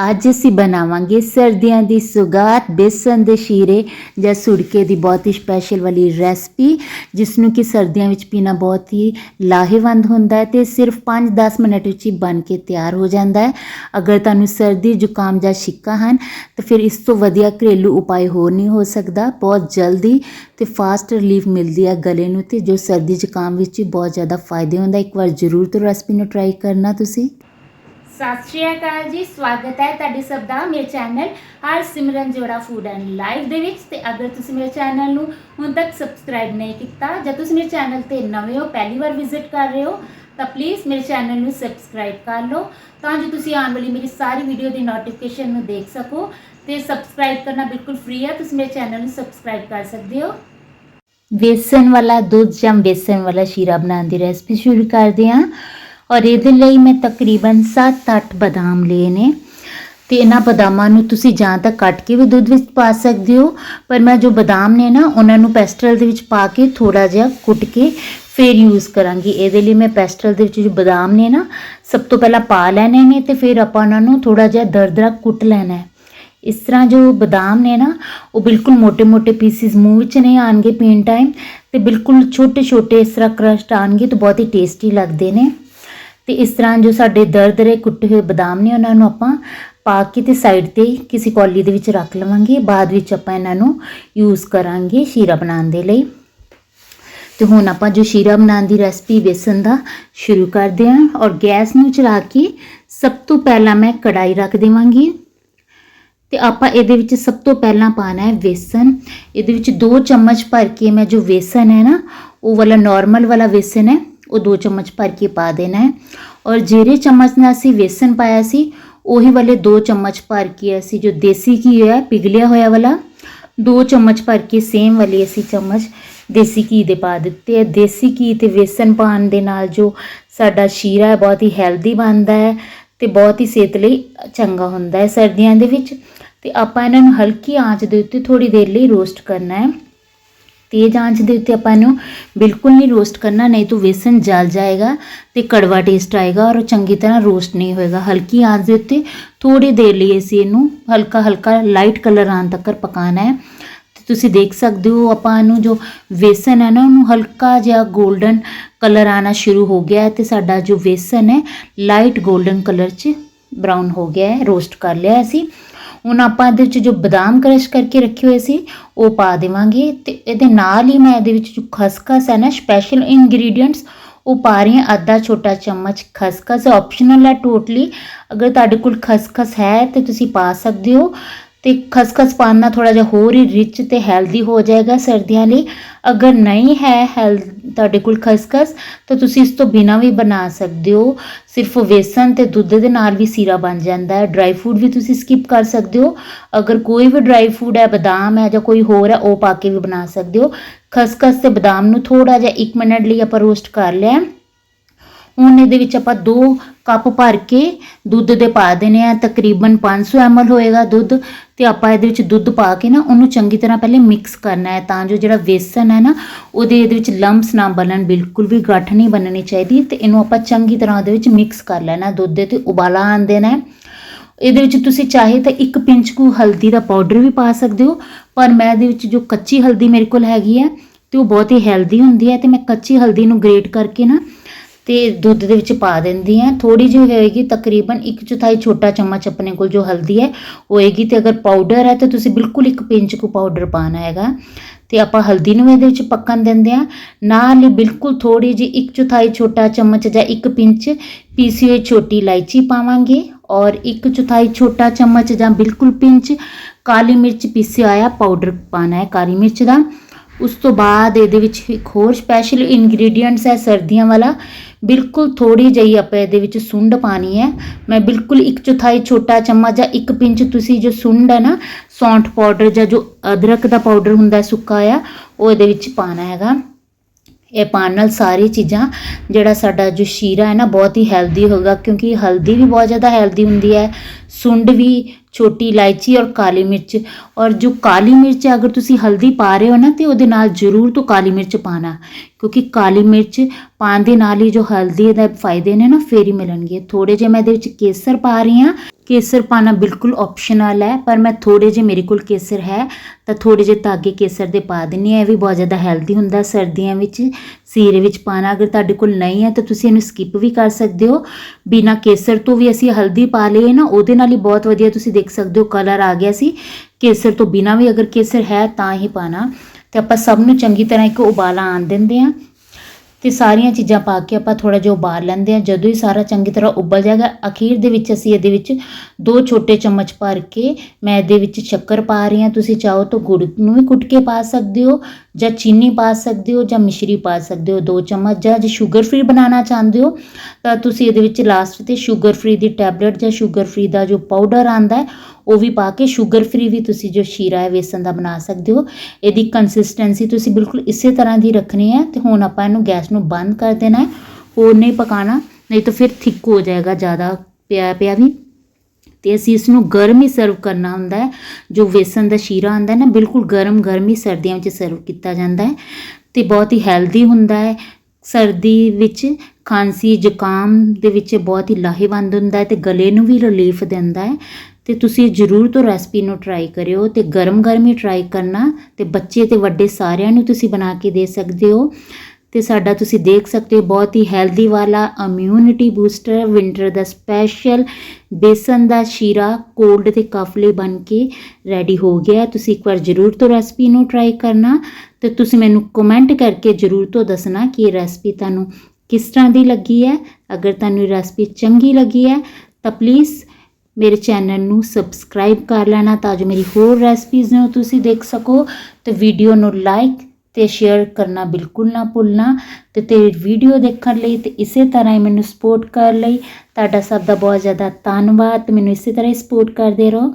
ਅੱਜ ਅਸੀਂ ਬਣਾਵਾਂਗੇ ਸਰਦੀਆਂ ਦੀ ਸੁਗਾਤ ਬੇਸਨ ਦੇ ਸ਼ੀਰੇ ਜਾਂ ਸੁੜਕੇ ਦੀ ਬਹੁਤ ਹੀ ਸਪੈਸ਼ਲ ਵਾਲੀ ਰੈਸਪੀ ਜਿਸ ਨੂੰ ਕਿ ਸਰਦੀਆਂ ਵਿੱਚ ਪੀਣਾ ਬਹੁਤ ਹੀ ਲਾਹੇਵੰਦ ਹੁੰਦਾ ਹੈ ਤੇ ਸਿਰਫ 5-10 ਮਿੰਟ ਵਿੱਚ ਹੀ ਬਣ ਕੇ ਤਿਆਰ ਹੋ ਜਾਂਦਾ ਹੈ। ਅਗਰ ਤੁਹਾਨੂੰ ਸਰਦੀ ਜ਼ੁਕਾਮ ਜਾਂ ਛਿੱਕਾ ਹਨ, ਤਾਂ ਫਿਰ ਇਸ ਤੋਂ ਵਧੀਆ ਘਰੇਲੂ ਉਪਾਅ ਹੋਰ ਨਹੀਂ ਹੋ ਸਕਦਾ। ਬਹੁਤ ਜਲਦੀ ਤੇ ਫਾਸਟ ਰਿਲੀਫ ਮਿਲਦੀ ਹੈ ਗਲੇ ਨੂੰ ਤੇ ਜੋ ਸਰਦੀ ਜ਼ੁਕਾਮ ਵਿੱਚ ਹੀ ਬਹੁਤ ਜ਼ਿਆਦਾ ਫਾਇਦੇ ਹੁੰਦਾ ਇੱਕ ਵਾਰ ਜ਼ਰੂਰ ਤੋਂ ਰੈਸਪੀ ਨੂੰ ਟਰਾਈ ਕਰਨਾ ਤੁਸੀਂ। ਸਤਿ ਸ਼੍ਰੀ ਅਕਾਲ ਜੀ, ਸਵਾਗਤ ਹੈ ਤੁਹਾਡੇ ਸਭ ਦਾ ਮੇਰੇ ਚੈਨਲ ਹਰ ਸਿਮਰਨ ਜੋੜਾ ਫੂਡ ਐਂਡ ਲਾਈਫ ਦੇ ਵਿੱਚ। ਤੇ ਅਗਰ ਤੁਸੀਂ ਮੇਰੇ ਚੈਨਲ ਨੂੰ ਹੁਣ ਤੱਕ ਸਬਸਕ੍ਰਾਈਬ ਨਹੀਂ ਕੀਤਾ, ਜਾਂ ਤੁਸੀਂ ਮੇਰੇ ਚੈਨਲ ਤੇ ਨਵੇਂ ਹੋ, ਪਹਿਲੀ ਵਾਰ ਵਿਜ਼ਿਟ ਕਰ ਰਹੇ ਹੋ, ਤਾਂ ਪਲੀਜ਼ ਮੇਰੇ ਚੈਨਲ ਨੂੰ ਸਬਸਕ੍ਰਾਈਬ ਕਰ ਲਓ, ਤਾਂ ਜੋ ਤੁਸੀਂ ਆਉਣ ਵਾਲੀ ਮੇਰੀ ਸਾਰੀ ਵੀਡੀਓ ਦੀ ਨੋਟੀਫਿਕੇਸ਼ਨ ਨੂੰ ਦੇਖ ਸਕੋ। ਤੇ ਸਬਸਕ੍ਰਾਈਬ ਕਰਨਾ ਬਿਲਕੁਲ ਫ੍ਰੀ ਹੈ, ਤੁਸੀਂ ਮੇਰੇ ਚੈਨਲ ਨੂੰ ਸਬਸਕ੍ਰਾਈਬ ਕਰ ਸਕਦੇ ਹੋ। ਵੇਸਨ ਵਾਲਾ ਦੁੱਧ ਜਾਂ ਵੇਸਨ ਵਾਲਾ ਸ਼ੀਰਾ ਬਣਾਉਣ ਦੀ ਰੈਸਪੀ ਸ਼ੁਰੂ ਕਰਦੇ ਹਾਂ। ਔਰ ਇਹਦੇ ਲਈ ਮੈਂ ਤਕਰੀਬਨ 7-8 ਬਦਾਮ ਲਏ ਨੇ। ਤੇ ਇਹਨਾਂ ਬਦਾਮਾਂ ਨੂੰ ਤੁਸੀਂ ਜਾਂ ਤਾਂ ਕੱਟ ਕੇ ਵੀ ਦੁੱਧ ਵਿੱਚ ਪਾ ਸਕਦੇ ਹੋ, ਪਰ ਮੈਂ ਜੋ ਬਦਾਮ ਨੇ ਨਾ, ਉਹਨਾਂ ਨੂੰ ਪੈਸਟਲ ਦੇ ਵਿੱਚ ਪਾ ਕੇ ਥੋੜਾ ਜਿਹਾ ਕੁੱਟ ਕੇ ਫਿਰ ਯੂਜ਼ ਕਰਾਂਗੀ। ਇਹਦੇ ਲਈ ਮੈਂ ਪੈਸਟਲ ਦੇ ਵਿੱਚ ਜੋ ਬਦਾਮ ਨੇ ਨਾ, ਸਭ ਤੋਂ ਪਹਿਲਾਂ ਪਾ ਲੈਣੇ ਨੇ ਤੇ ਫਿਰ ਆਪਾਂ ਉਹਨਾਂ ਨੂੰ ਥੋੜਾ ਜਿਹਾ ਦਰਦਰਾ ਕੁੱਟ ਲੈਣਾ ਹੈ। ਇਸ ਤਰ੍ਹਾਂ ਜੋ ਬਦਾਮ ਨੇ ਨਾ, ਉਹ ਬਿਲਕੁਲ ਮੋٹے-ਮੋٹے ਪੀਸਿਸ ਮੂੰਹ ਵਿੱਚ ਨਹੀਂ ਆਣਗੇ ਪੀਣ ਟਾਈਮ ਤੇ ਬਿਲਕੁਲ ਛੋਟੇ-ਛੋਟੇ ਇਸ ਤਰ੍ਹਾਂ ਕ੍ਰਸ਼ਟ ਆਣਗੇ ਤਾਂ ਬਹੁਤ ਹੀ ਟੇਸਟੀ ਲੱਗਦੇ ਨੇ। ਤੇ ਇਸ ਤਰ੍ਹਾਂ ਜੋ ਸਾਡੇ ਦਰਦ ਦਰਦਰੇ ਕੁੱਟੇ ਹੋਏ ਬਦਾਮ ਨੇ, ਉਹਨਾਂ ਨੂੰ ਆਪਾਂ ਪਾ ਕੇ ਤੇ ਸਾਈਡ ਤੇ ਕਿਸੇ ਕੌਲੀ ਦੇ ਵਿੱਚ ਰੱਖ ਲਵਾਂਗੇ। ਬਾਅਦ ਵਿੱਚ ਆਪਾਂ ਇਹਨਾਂ ਨੂੰ ਯੂਜ਼ ਕਰਾਂਗੇ ਸ਼ੀਰਾ ਬਣਾਉਣ ਦੇ ਲਈ। ਤੇ ਹੁਣ ਆਪਾਂ ਜੋ ਸ਼ੀਰਾ ਬਣਾਉਣ ਦੀ ਰੈਸਪੀ ਬੇਸਨ ਦਾ ਸ਼ੁਰੂ ਕਰਦੇ ਹਾਂ ਔਰ ਗੈਸ ਨੂੰ ਚਲਾ ਕੇ ਸਭ ਤੋਂ ਪਹਿਲਾਂ ਮੈਂ ਕੜਾਈ ਰੱਖ ਦੇਵਾਂਗੀ। ਤੇ ਆਪਾਂ ਇਹਦੇ ਵਿੱਚ ਸਭ ਤੋਂ ਪਹਿਲਾਂ ਪਾਣਾ ਹੈ ਵੇਸਨ ਇਹਦੇ ਵਿੱਚ 2 ਚਮਚ ਭਰ ਕੇ ਮੈਂ ਜੋ ਵੇਸਨ ਹੈ ਨਾ, ਉਹ ਵਾਲਾ ਨਾਰਮਲ ਵਾਲਾ ਵੇਸਨ ਹੈ ਉਹ 2 ਚਮਚ ਭਰ ਕੇ ਪਾ ਦੇਣਾ ਹੈ। ਔਰ ਜਿਹੜੇ ਚਮਚ ਨਾਲ ਅਸੀਂ ਵੇਸਨ ਪਾਇਆ ਸੀ, ਉਹੀ ਵਾਲੇ 2 ਚਮਚ ਭਰ ਕੇ ਅਸੀਂ ਜੋ ਦੇਸੀ ਘੀ ਹੈ ਪਿਘਲਿਆ ਹੋਇਆ ਵਾਲਾ 2 ਚਮਚ ਭਰ ਕੇ ਸੇਮ ਵਾਲੀ ਅਸੀਂ ਚਮਚ ਦੇਸੀ ਘੀ ਦੇ ਪਾ ਦਿੱਤੇ ਹੈ। ਦੇਸੀ ਘੀ ਤੇ ਵੇਸਨ ਪਾਉਣ ਦੇ ਨਾਲ ਜੋ ਸਾਡਾ ਸ਼ੀਰਾ ਹੈ ਬਹੁਤ ਹੀ ਹੈਲਦੀ ਬਣਦਾ ਹੈ ਤੇ ਬਹੁਤ ਹੀ ਸਿਹਤ ਲਈ ਚੰਗਾ ਹੁੰਦਾ ਹੈ ਸਰਦੀਆਂ ਦੇ ਵਿੱਚ। ਤੇ ਆਪਾਂ ਇਹਨਾਂ ਨੂੰ ਹਲਕੀ ਆਂਚ ਦੇ ਉੱਤੇ ਥੋੜੀ ਦੇਰ ਲਈ ਰੋਸਟ ਕਰਨਾ ਹੈ। ਤੇਜ਼ ਆਂਚ ਦੇ ਉੱਤੇ ਆਪਾਂ ਇਹਨੂੰ ਬਿਲਕੁਲ ਨਹੀਂ ਰੋਸਟ ਕਰਨਾ, ਨਹੀਂ ਤਾਂ ਵੇਸਨ ਜਲ ਜਾਏਗਾ ਤੇ ਕੜਵਾ ਟੇਸਟ ਆਏਗਾ ਔਰ ਉਹ ਚੰਗੀ ਤਰ੍ਹਾਂ ਰੋਸਟ ਨਹੀਂ ਹੋਏਗਾ। ਹਲਕੀ ਆਂਚ ਦੇ ਉੱਤੇ ਥੋੜੀ ਦੇਰ ਲਈ ਅਸੀਂ ਇਹਨੂੰ ਹਲਕਾ ਹਲਕਾ ਲਾਈਟ ਕਲਰ ਆਉਣ ਤੱਕ ਪਕਾਉਣਾ ਹੈ। ਤੇ ਤੁਸੀਂ ਦੇਖ ਸਕਦੇ ਹੋ ਆਪਾਂ ਇਹਨੂੰ ਜੋ ਵੇਸਨ ਹੈ ਨਾ, ਉਹਨੂੰ ਹਲਕਾ ਜਿਹਾ 골ਡਨ ਕਲਰ ਆਣਾ ਸ਼ੁਰੂ ਹੋ ਗਿਆ ਹੈ ਤੇ ਸਾਡਾ ਜੋ ਵੇਸਨ ਹੈ ਲਾਈਟ 골ਡਨ ਕਲਰ 'ਚ ਬਰਾਊਨ ਹੋ ਗਿਆ ਹੈ। ਰੋਸਟ ਕਰ ਲਿਆ ਅਸੀਂ। ਹੁਣ ਆਪਾਂ ਇਹਦੇ ਵਿੱਚ ਜੋ ਬਦਾਮ ਕ੍ਰਸ਼ ਕਰਕੇ ਰੱਖੇ ਹੋਏ ਸੀ, ਉਹ ਪਾ ਦੇਵਾਂਗੇ ਤੇ ਇਹਦੇ ਨਾਲ ਹੀ ਮੈਂ ਇਹਦੇ ਵਿੱਚ ਜੋ ਖਸਖਸ ਹੈ ਨਾ ਸਪੈਸ਼ਲ ਇਨਗਰੀਡੀਅੰਟਸ ਉਹ ਪਾ ਰਹੀ ਹਾਂ, ਅੱਧਾ ਛੋਟਾ ਚਮਚ ਖਸਖਸ ਆਪਸ਼ਨਲ ਹੈ ਟੋਟਲੀ ਅਗਰ ਤੁਹਾਡੇ ਕੋਲ ਖਸਖਸ ਹੈ ਤੇ ਤੁਸੀਂ ਪਾ ਸਕਦੇ ਹੋ। ਤੇ ਖਸਖਸ ਪਾਉਣ ਨਾਲ ਥੋੜਾ ਜਿਹਾ ਹੋਰ ਹੀ ਰਿਚ ਤੇ ਹੈਲਦੀ ਹੋ ਜਾਏਗਾ ਸਰਦੀਆਂ ਲਈ। ਅਗਰ ਨਹੀਂ ਹੈ ਹੈਲ ਤੁਹਾਡੇ ਕੋਲ ਖਸਖਸ, ਤਾਂ ਤੁਸੀਂ ਇਸ ਤੋਂ ਬਿਨਾ ਵੀ ਬਣਾ ਸਕਦੇ ਹੋ। ਸਿਰਫ ਵੇਸਨ ਤੇ ਦੁੱਧ ਦੇ ਨਾਲ ਵੀ ਸੀਰਾ ਬਣ ਜਾਂਦਾ ਹੈ। ਡਰਾਈ ਫੂਡ ਵੀ ਤੁਸੀਂ ਸਕਿਪ ਕਰ ਸਕਦੇ ਹੋ। ਅਗਰ ਕੋਈ ਵੀ ਡਰਾਈ ਫੂਡ ਹੈ, ਬਦਾਮ ਹੈ ਜਾਂ ਕੋਈ ਹੋਰ ਹੈ, ਉਹ ਪਾ ਕੇ ਵੀ ਬਣਾ ਸਕਦੇ ਹੋ। ਖਸਖਸ ਤੇ ਬਦਾਮ ਨੂੰ ਥੋੜਾ ਜਿਹਾ 1 ਮਿੰਟ ਲਈ ਆਪਾਂ ਰੋਸਟ ਕਰ ਲਿਆ। ਹੁਣ ਇਹਦੇ ਵਿੱਚ ਆਪਾਂ 2 ਕੱਪ ਭਰ ਕੇ ਦੁੱਧ ਦੇ ਪਾ ਦੇਣੇ ਆ, ਤਕਰੀਬਨ 500 ml ਹੋਏਗਾ ਦੁੱਧ ਤੇ ਆਪਾਂ ਇਹਦੇ ਵਿੱਚ ਦੁੱਧ ਪਾ ਕੇ ਨਾ ਉਹਨੂੰ ਚੰਗੀ ਤਰ੍ਹਾਂ ਪਹਿਲੇ ਮਿਕਸ ਕਰਨਾ ਹੈ ਤਾਂ ਜੋ ਜਿਹੜਾ ਵੇਸਨ ਹੈ ਨਾ, ਉਹਦੇ ਇਹਦੇ ਵਿੱਚ ਲੰਪਸ ਨਾ ਬਣਨ, ਬਿਲਕੁਲ ਵੀ ਗੱਠ ਨਹੀਂ ਬਣਨੀ ਚਾਹੀਦੀ ਤੇ ਇਹਨੂੰ ਆਪਾਂ ਚੰਗੀ ਤਰ੍ਹਾਂ ਉਹਦੇ ਵਿੱਚ ਮਿਕਸ ਕਰ ਲੈਣਾ ਦੁੱਧ ਦੇ ਤੇ ਉਬਾਲਾ ਆਣ ਦੇਣਾ ਹੈ। ਇਹਦੇ ਵਿੱਚ ਤੁਸੀਂ ਚਾਹੇ ਤਾਂ ਇੱਕ ਪਿੰਚ ਕੁ ਹਲਦੀ ਦਾ ਪਾਊਡਰ ਵੀ ਪਾ ਸਕਦੇ ਹੋ, ਪਰ ਮੈਂ ਇਹਦੇ ਵਿੱਚ ਜੋ ਕੱਚੀ ਹਲਦੀ ਮੇਰੇ ਕੋਲ ਹੈਗੀ ਹੈ ਤੇ ਉਹ ਬਹੁਤ ਹੀ ਹੈਲਦੀ ਹੁੰਦੀ ਹੈ ਤੇ ਮੈਂ ਕੱਚੀ ਹਲਦੀ ਨੂੰ ਗ੍ਰੇਟ ਕਰਕੇ ਨਾ ਤੇ ਦੁੱਧ ਦੇ ਵਿੱਚ ਪਾ ਦਿੰਦੀ ਹਾਂ। ਥੋੜੀ ਜਿਹੀ ਹੋਏਗੀ ਤਕਰੀਬਨ 1 ਚੌਥਾਈ ਛੋਟਾ ਚਮਚ ਆਪਣੇ ਕੋਲ ਜੋ ਹਲਦੀ ਹੈ ਹੋਏਗੀ ਤੇ ਅਗਰ ਪਾਊਡਰ ਹੈ ਤਾਂ ਤੁਸੀਂ ਬਿਲਕੁਲ ਇੱਕ ਪਿੰਚ ਕੁ ਪਾਊਡਰ ਪਾਣਾ ਹੈਗਾ। ਤੇ ਆਪਾਂ ਹਲਦੀ ਨੂੰ ਇਹਦੇ ਵਿੱਚ ਪੱਕਣ ਦਿੰਦੇ ਆ ਨਾਲ ਹੀ ਬਿਲਕੁਲ ਥੋੜੀ ਜਿਹੀ 1 ਚੌਥਾਈ ਛੋਟਾ ਚਮਚ ਜਾਂ 1 ਪਿੰਚ ਪੀਸੀ ਹੋਈ ਛੋਟੀ ਇਲਾਇਚੀ ਪਾਵਾਂਗੇ ਔਰ 1 ਚੌਥਾਈ ਛੋਟਾ ਚਮਚ ਜਾਂ ਬਿਲਕੁਲ ਪਿੰਚ ਕਾਲੀ ਮਿਰਚ ਪੀਸਿਆ ਹੋਇਆ ਪਾਊਡਰ ਪਾਣਾ ਹੈ ਕਾਲੀ ਮਿਰਚ ਦਾ। ਉਸ ਤੋਂ ਬਾਅਦ ਇਹਦੇ ਵਿੱਚ ਇੱਕ ਹੋਰ ਸਪੈਸ਼ਲ ਇਨਗਰੀਡੀਅੰਟਸ ਹੈ ਸਰਦੀਆਂ ਵਾਲਾ। ਬਿਲਕੁਲ ਥੋੜੀ ਜਿਹੀ ਆਪਾਂ ਇਹਦੇ ਵਿੱਚ ਸੁੰਡ ਪਾਣੀ ਹੈ। ਮੈਂ ਬਿਲਕੁਲ ਇੱਕ ਚੌਥਾਈ ਛੋਟਾ ਚਮਚ ਜਾਂ ਇੱਕ ਪਿੰਚ ਤੁਸੀਂ ਜੋ ਸੁੰਡ ਹੈ ਨਾ ਸੌਂਠ ਪਾਊਡਰ ਜਾਂ ਜੋ ਅਦਰਕ ਦਾ ਪਾਊਡਰ ਹੁੰਦਾ ਸੁੱਕਾ ਆ, ਉਹ ਇਹਦੇ ਵਿੱਚ ਪਾਣਾ ਹੈਗਾ। ਇਹ ਪਾਉਣ ਨਾਲ ਸਾਰੀ ਚੀਜ਼ਾਂ ਜਿਹੜਾ ਸਾਡਾ ਜੋ ਸ਼ੀਰਾ ਹੈ ਨਾ ਬਹੁਤ ਹੀ ਹੈਲਦੀ ਹੋਗਾ ਕਿਉਂਕਿ ਹਲਦੀ ਵੀ ਬਹੁਤ ਜ਼ਿਆਦਾ ਹੈਲਦੀ ਹੁੰਦੀ ਹੈ। ਸੁੰਡ ਵੀ ਛੋਟੀ ਇਲਾਇਚੀ ਔਰ ਕਾਲੀ ਮਿਰਚ। ਔਰ ਜੋ ਕਾਲੀ ਮਿਰਚ ਹੈ, ਅਗਰ ਤੁਸੀਂ ਹਲਦੀ ਪਾ ਰਹੇ ਹੋ ਨਾ ਤੇ ਉਹਦੇ ਨਾਲ ਜ਼ਰੂਰ ਤੋਂ ਕਾਲੀ ਮਿਰਚ ਪਾਣਾ ਕਿਉਂਕਿ ਕਾਲੀ ਮਿਰਚ ਪਾਉਣ ਦੇ ਨਾਲ ਹੀ ਜੋ ਹਲਦੀ ਦੇ ਫਾਇਦੇ ਨੇ ਨਾ ਫੇਰ ਹੀ ਮਿਲਣਗੇ। ਥੋੜੇ ਜਿਹੇ ਮੈਂ ਇਹਦੇ ਵਿੱਚ ਕੇਸਰ ਪਾ ਰਹੀ ਹਾਂ। ਕੇਸਰ ਪਾਣਾ ਬਿਲਕੁਲ ਆਪਸ਼ਨਲ ਹੈ, ਪਰ ਮੈਂ ਥੋੜੇ ਜਿਹੇ ਮੇਰੇ ਕੋਲ ਕੇਸਰ ਹੈ, ਤਾਂ ਥੋੜੇ ਜਿਹੇ ਧਾਗੇ ਕੇਸਰ ਦੇ ਪਾ ਦਿੰਨੀ ਆ ਇਹ ਵੀ ਬਹੁਤ ਜ਼ਿਆਦਾ ਹੈਲਦੀ ਹੁੰਦਾ ਸਰਦੀਆਂ ਵਿੱਚ, ਸੀਰੇ ਵਿੱਚ ਪਾਣਾ, ਅਗਰ ਤੁਹਾਡੇ ਕੋਲ ਨਹੀਂ ਹੈ ਤਾਂ ਤੁਸੀਂ ਇਹਨੂੰ ਸਕਿਪ ਵੀ ਕਰ ਸਕਦੇ ਹੋ। ਬਿਨਾ ਕੇਸਰ ਤੋਂ ਵੀ ਅਸੀਂ ਹਲਦੀ ਪਾ ਲਈਏ ਨਾ, ਉਹਦੇ ਨਾਲ ਹੀ ਬਹੁਤ ਵਧੀਆ ਤੁਸੀਂ ਦੇਖ ਸਕਦੇ ਹੋ ਕਲਰ ਆ ਗਿਆ ਸੀ। ਕੇਸਰ ਤੋਂ ਬਿਨਾ ਵੀ ਅਗਰ ਕੇਸਰ ਹੈ ਤਾਂ ਹੀ ਪਾਣਾ। ਤੇ ਆਪਾਂ ਸਭ ਨੂੰ ਚੰਗੀ ਤਰ੍ਹਾਂ ਇੱਕ ਉਬਾਲਾ ਆਣ ਦਿੰਦੇ ਆ ਤੇ ਸਾਰੀਆਂ ਚੀਜ਼ਾਂ ਪਾ ਕੇ ਆਪਾਂ ਥੋੜਾ ਜਿਹਾ ਉਬਾਲ ਲੈਂਦੇ ਆ ਜਦੋਂ ਹੀ ਸਾਰਾ ਚੰਗੀ ਤਰ੍ਹਾਂ ਉਬਲ ਜਾਏਗਾ, ਅਖੀਰ ਦੇ ਵਿੱਚ ਅਸੀਂ ਇਹਦੇ ਵਿੱਚ ਦੋ ਛੋਟੇ ਚਮਚ ਭਰ ਕੇ ਮੈਂ ਇਹਦੇ ਵਿੱਚ ਸ਼ੱਕਰ ਪਾ ਰਹੀ ਹਾਂ। ਤੁਸੀਂ ਚਾਹੋ ਤਾਂ ਗੁੜ ਨੂੰ ਵੀ ਕੁੱਟ ਕੇ ਪਾ ਸਕਦੇ ਹੋ ਜਾਂ ਚੀਨੀ ਪਾ ਸਕਦੇ ਹੋ ਜਾਂ ਮਿਸ਼ਰੀ ਪਾ ਸਕਦੇ ਹੋ। ਦੋ ਚਮਚ ਜਾਂ ਜੇ ਸ਼ੂਗਰ ਫ੍ਰੀ ਬਣਾਉਣਾ ਚਾਹੁੰਦੇ ਹੋ, ਤਾਂ ਤੁਸੀਂ ਇਹਦੇ ਵਿੱਚ ਲਾਸਟ ਤੇ ਸ਼ੂਗਰ ਫ੍ਰੀ ਦੀ ਟੈਬਲੇਟ ਜਾਂ ਸ਼ੂਗਰ ਫ੍ਰੀ ਦਾ ਜੋ ਪਾਊਡਰ ਆਂਦਾ ਹੈ ਉਹ ਵੀ ਪਾ ਕੇ ਸ਼ੂਗਰ ਫ੍ਰੀ ਵੀ ਤੁਸੀਂ ਜੋ ਸ਼ੀਰਾ ਹੈ, ਵੇਸਣ ਦਾ ਬਣਾ ਸਕਦੇ ਹੋ। ਇਹਦੀ ਕੰਸਿਸਟੈਂਸੀ ਤੁਸੀਂ ਬਿਲਕੁਲ ਇਸੇ ਤਰ੍ਹਾਂ ਦੀ ਰੱਖਣੀ ਹੈ ਤੇ ਹੁਣ ਆਪਾਂ ਇਹਨੂੰ ਗੈਸ ਨੂੰ ਬੰਦ ਕਰ ਦੇਣਾ ਹੈ। ਹੋਰ ਨਹੀਂ ਪਕਾਣਾ, ਨਹੀਂ ਤਾਂ ਫਿਰ ਥਿੱਕ ਹੋ ਜਾਏਗਾ ਜ਼ਿਆਦਾ ਪਿਆ ਪਿਆ ਵੀ। ਤੇ ਅਸੀਂ ਇਸ ਨੂੰ ਗਰਮ ਹੀ ਸਰਵ ਕਰਨਾ ਹੁੰਦਾ ਹੈ। ਜੋ ਵੇਸਣ ਦਾ ਸ਼ੀਰਾ ਹੁੰਦਾ ਹੈ ਨਾ, ਬਿਲਕੁਲ ਗਰਮ ਗਰਮ ਹੀ ਸਰਦੀਆਂ ਵਿੱਚ ਸਰਵ ਕੀਤਾ ਜਾਂਦਾ ਹੈ। ਤੇ ਬਹੁਤ ਹੀ ਹੈਲਦੀ ਹੁੰਦਾ ਹੈ। ਸਰਦੀ ਵਿੱਚ ਖਾਂਸੀ, ਜ਼ੁਕਾਮ ਦੇ ਵਿੱਚ ਬਹੁਤ ਹੀ ਲਾਹੇਵੰਦ ਹੁੰਦਾ ਹੈ ਤੇ ਗਲੇ ਨੂੰ ਵੀ ਰਿਲੀਫ ਦਿੰਦਾ ਹੈ। ਤੇ ਤੁਸੀਂ ਜ਼ਰੂਰ ਤੋਂ ਰੈਸਪੀ ਨੂੰ ਟਰਾਈ ਕਰਿਓ ਤੇ ਗਰਮ ਗਰਮ ਹੀ ਟਰਾਈ ਕਰਨਾ ਤੇ ਬੱਚੇ ਤੇ ਵੱਡੇ ਸਾਰਿਆਂ ਨੂੰ ਤੁਸੀਂ ਬਣਾ ਕੇ ਦੇ ਸਕਦੇ ਹੋ। ਤੇ ਸਾਡਾ ਤੁਸੀਂ ਦੇਖ ਸਕਦੇ ਹੋ ਬਹੁਤ ਹੀ ਹੈਲਦੀ ਵਾਲਾ ਇਮਿਊਨਿਟੀ ਬੂਸਟਰ ਵਿੰਟਰ ਦਾ ਸਪੈਸ਼ਲ ਬੇਸਨ ਦਾ ਸ਼ੀਰਾ ਕੋਲਡ ਤੇ ਕਫ ਲਈ ਬਣ ਕੇ ਰੈਡੀ ਹੋ ਗਿਆ। ਤੁਸੀਂ ਇੱਕ ਵਾਰ ਜ਼ਰੂਰ ਤੋਂ ਰੈਸਪੀ ਨੂੰ ਟਰਾਈ ਕਰਨਾ ਤੇ ਤੁਸੀਂ ਮੈਨੂੰ ਕਮੈਂਟ ਕਰਕੇ ਜ਼ਰੂਰ ਤੋਂ ਦੱਸਣਾ ਕਿ ਇਹ ਰੈਸਪੀ ਤੁਹਾਨੂੰ ਕਿਸ ਤਰ੍ਹਾਂ ਦੀ ਲੱਗੀ ਹੈ। ਅਗਰ ਤੁਹਾਨੂੰ ਇਹ ਰੈਸਪੀ ਚੰਗੀ ਲੱਗੀ ਹੈ ਤਾਂ ਪਲੀਜ਼ ਮੇਰੇ ਚੈਨਲ ਨੂੰ ਸਬਸਕ੍ਰਾਈਬ ਕਰ ਲੈਣਾ ਤਾਂ ਜੋ ਮੇਰੀ ਹੋਰ ਰੈਸਪੀਜ਼ ਨੂੰ ਤੁਸੀਂ ਦੇਖ ਸਕੋ। ਤੇ ਵੀਡੀਓ ਨੂੰ ਲਾਈਕ ਤੇ ਸ਼ੇਅਰ ਕਰਨਾ ਬਿਲਕੁਲ ਨਾ ਭੁੱਲਣਾ। ਤੇ ਤੇ ਵੀਡੀਓ ਦੇਖਣ ਲਈ ਤੇ ਇਸੇ ਤਰ੍ਹਾਂ ਹੀ ਮੈਨੂੰ ਸਪੋਰਟ ਕਰਨ ਲਈ। ਤੁਹਾਡਾ ਸਭ ਦਾ ਬਹੁਤ ਜ਼ਿਆਦਾ ਧੰਨਵਾਦ। ਮੈਨੂੰ ਇਸੇ ਤਰ੍ਹਾਂ ਹੀ ਸਪੋਰਟ ਕਰਦੇ ਰਹੋ।